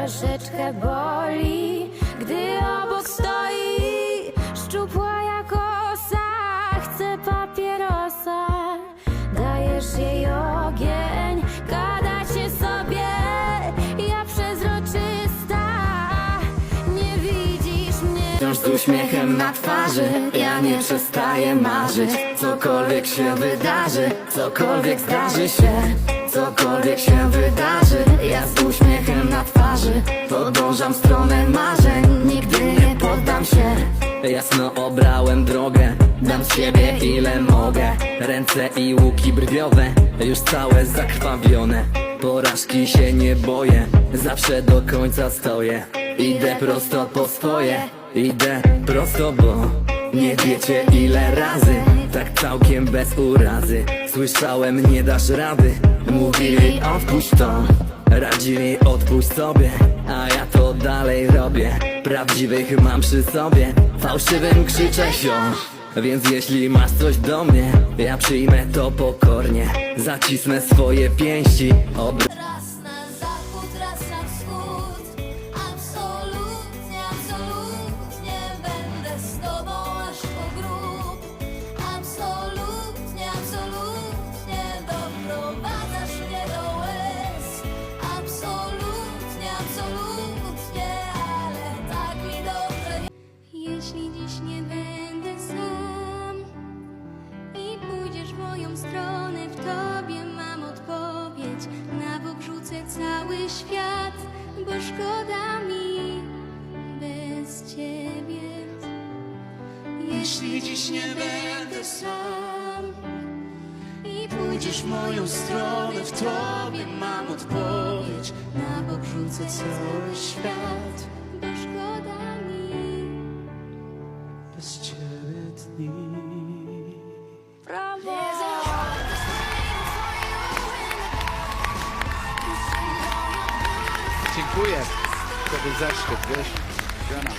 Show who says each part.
Speaker 1: troszeczkę boli, gdy obok stoi szczupła jak osa. Chce papierosa, dajesz jej ogień, gadacie sobie, ja przezroczysta. Nie widzisz mnie.
Speaker 2: Wciąż z uśmiechem na twarzy Ja nie przestaję marzyć Cokolwiek się wydarzy Cokolwiek zdarzy się Cokolwiek się wydarzy Ja z uśmiechem na twarzy Podążam w stronę marzeń Nigdy nie poddam się. Jasno obrałem drogę Dam z siebie ile mogę. Ręce i łuki brwiowe Już całe zakrwawione. Porażki się nie boję Zawsze do końca stoję. Idę prosto po swoje Idę prosto, bo nie wiecie ile razy Tak całkiem bez urazy Słyszałem nie dasz rady. Mówili odpuść to. Radzili odpuść sobie. A ja to dalej robię. Prawdziwych mam przy sobie. Fałszywym krzyczę się więc jeśli masz coś do mnie, ja przyjmę to pokornie. Zacisnę swoje pięści, obr-
Speaker 3: szkoda mi bez ciebie. Jeśli dziś nie będę sam i pójdziesz w moją stronę, w tobie mam odpowiedź. Na bok rzucę cały świat, bo szkoda mi.
Speaker 4: bez ciebie dni.
Speaker 5: Dziękuję. To był zaszczyt, wiesz? Dziana.